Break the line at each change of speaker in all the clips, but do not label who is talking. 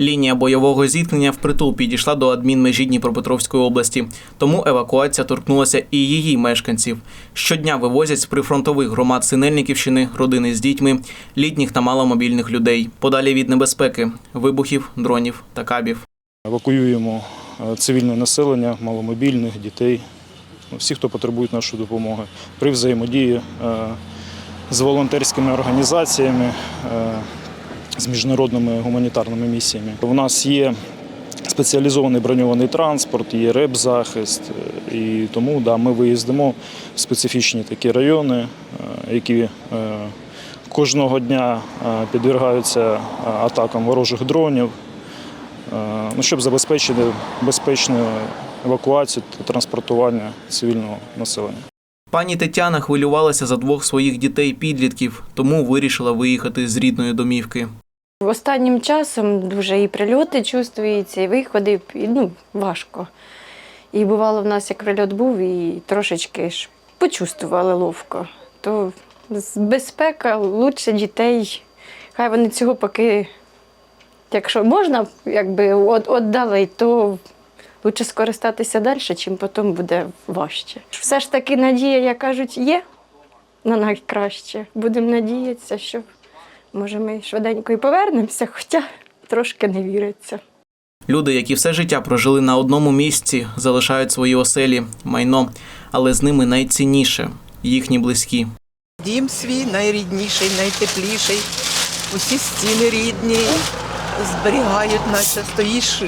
Лінія бойового зіткнення впритул підійшла до адмінмежі Дніпропетровської області, тому евакуація торкнулася і її мешканців. Щодня вивозять з прифронтових громад Синельниківщини родини з дітьми, літніх та маломобільних людей, подалі від небезпеки, вибухів, дронів та кабів.
Евакуюємо е, цивільне населення, маломобільних, дітей, ну, всі, хто потребує нашої допомоги при взаємодії е, з волонтерськими організаціями, е, з міжнародними гуманітарними місіями. У нас є спеціалізований броньований транспорт, є реп-захист, е, і тому да, ми виїздимо в специфічні такі райони, е, які е, кожного дня підвергаються атакам ворожих дронів. Ну, щоб забезпечити безпечну евакуацію та транспортування цивільного населення.
Пані Тетяна хвилювалася за двох своїх дітей-підлітків, тому вирішила виїхати з рідної домівки.
Останнім часом дуже і прильоти чувствуються, і виходи, і, ну, важко. І бувало в нас, як прильот був, і трошечки ж почувствували ловко. То безпека, лучше дітей. Хай вони цього поки, якщо можна, якби віддали, то лучше скористатися далі, чим потім буде важче. Все ж таки надія, як кажуть, є на найкраще. Будемо надіятися, що Може, ми швиденько і повернемося, хоча трошки не віриться.
Люди, які все життя прожили на одному місці, залишають свої оселі, майно, але з ними найцінніше їхні близькі.
Дім свій найрідніший, найтепліший. Усі стіни рідні, зберігають, наче стоїш,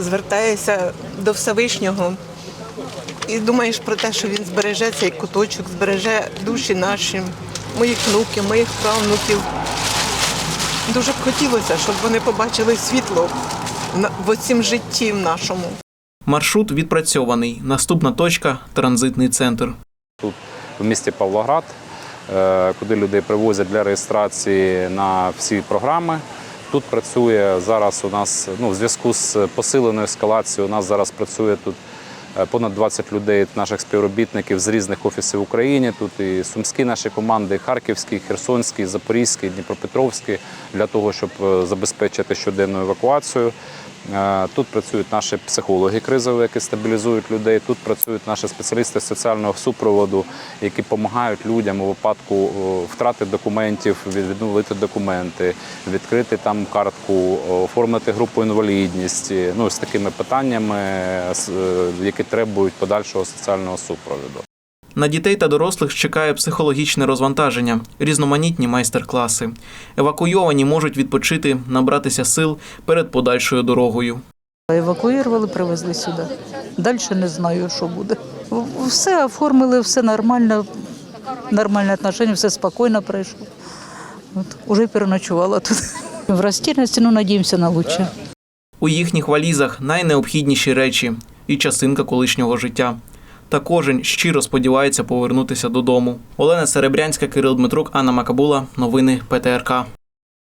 звертаєшся до Всевишнього і думаєш про те, що він збереже цей куточок, збереже душі наші, моїх внуків, моїх правнуків. Дуже б хотілося, щоб вони побачили світло в оцім житті в нашому.
Маршрут відпрацьований. Наступна точка транзитний центр.
Тут в місті Павлоград, е, куди людей привозять для реєстрації на всі програми. Тут працює зараз у нас ну, в зв'язку з посиленою ескалацією. У нас зараз працює тут е, понад 20 людей, наших співробітників з різних офісів в Україні. Тут і сумські наші команди, і Харківські, і Херсонські, і Запорізькі, і Дніпропетровські для того, щоб е, забезпечити щоденну евакуацію. Е, Тут працюють наші психологи кризові, які стабілізують людей. Тут працюють наші спеціалісти соціального супроводу, які допомагають людям у випадку втрати документів, від- відновити документи, відкрити там картку, оформити групу інвалідності. Ну з такими питаннями, е, які требують подальшого соціального супроводу.
На дітей та дорослих чекає психологічне розвантаження, різноманітні майстер-класи. Евакуйовані можуть відпочити, набратися сил перед подальшою дорогою.
Евакуювали, привезли сюди. Далі не знаю, що буде. Все оформили, все нормально, нормальне отношення, все спокійно пройшло. От, уже переночувала тут. В розтірності, ну, надіємося на лучше.
У їхніх валізах найнеобхідніші речі і частинка колишнього життя. Та кожен щиро сподівається повернутися додому. Олена Серебрянська, Кирил Дмитрук, Анна Макабула. Новини ПТРК.